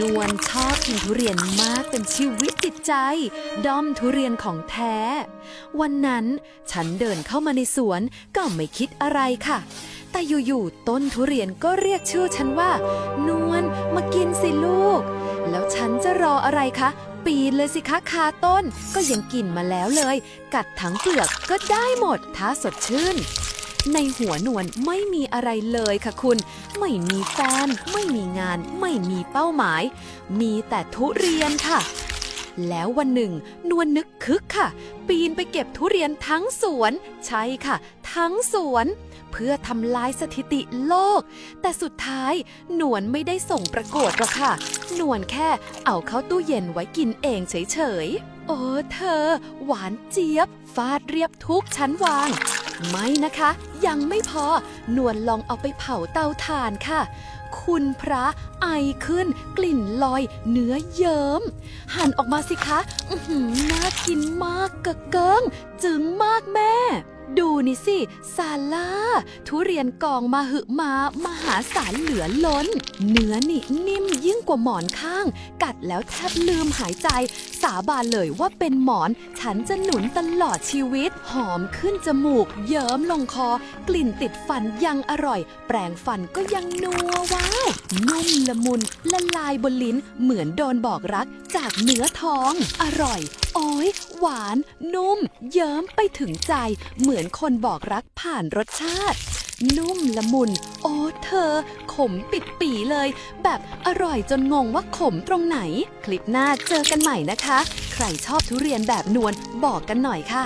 นวลชอบกินทุเรียนมากเป็นชีวิตจิตใจ ด้อมทุเรียนของแท้ วันนั้นฉันเดินเข้ามาในสวนก็ไม่คิดอะไรค่ะ แต่อยู่ๆต้นทุเรียนก็เรียกชื่อฉันว่า นวลมากินสิลูก แล้วฉันจะรออะไรคะ ปีนเลยสิคะคาต้น ก็ยังกินมาแล้วเลย กัดทั้งเปลือกก็ได้หมดถ้าสดชื่น ในหัวนวลไม่มีอะไรเลยค่ะคุณ ไม่มีแฟน ไม่มีงาน ไม่มีเป้าหมาย มีแต่ทุเรียนค่ะ แล้ววันหนึ่ง นวลนึกคึกค่ะ ปีนไปเก็บทุเรียนทั้งสวน ใช่ค่ะ ทั้งสวน เพื่อทำลายสถิติโลก แต่สุดท้ายนวนไม่ได้ส่งประกวดหรอกค่ะ นวนแค่เอาเข้าตู้เย็นไว้กินเองเฉยๆโอ้เธอ หวานเจี๊ยบ ฟาดเรียบทุกชั้นวาง ไม่นะคะ ยังไม่พอนวลลองเอาไปเผาเตาถ่านค่ะ คุณพระไอขึ้น กลิ่นลอย เนื้อเยิ้มหั่นออกมาสิคะอือหือน่ากินมากกะเกิง จึงมากแม่ ดูนี่สิ ซาล่า ทุเรียนกองมาหึมามหาศาลเหลือล้น เนื้อนี่นิ่มยิ่งกว่าหมอนข้าง กัดแล้วแทบลืมหายใจ สาบานเลยว่าเป็นหมอน ฉันจะหนุนตลอดชีวิต หอมขึ้นจมูก เยิ้มลงคอ กลิ่นติดฟันยังอร่อย แปรงฟันก็ยังนัวว้าวนุ่มละมุนละลายบนลิ้น เหมือนโดนบอกรักจากเนื้อท้อง อร่อย โอ้ยหวาน นุ่ม เยิ้มไปถึงใจ เหมือนมือนคนบอกรักผ่านรสชาติ นุ่มละมุน โอ้เธอ ขมปิดปีเลย แบบอร่อยจนงงว่าขมตรงไหน คลิปหน้าเจอกันใหม่นะคะ ใครชอบทุเรียนแบบนวลบอกกันหน่อยค่ะ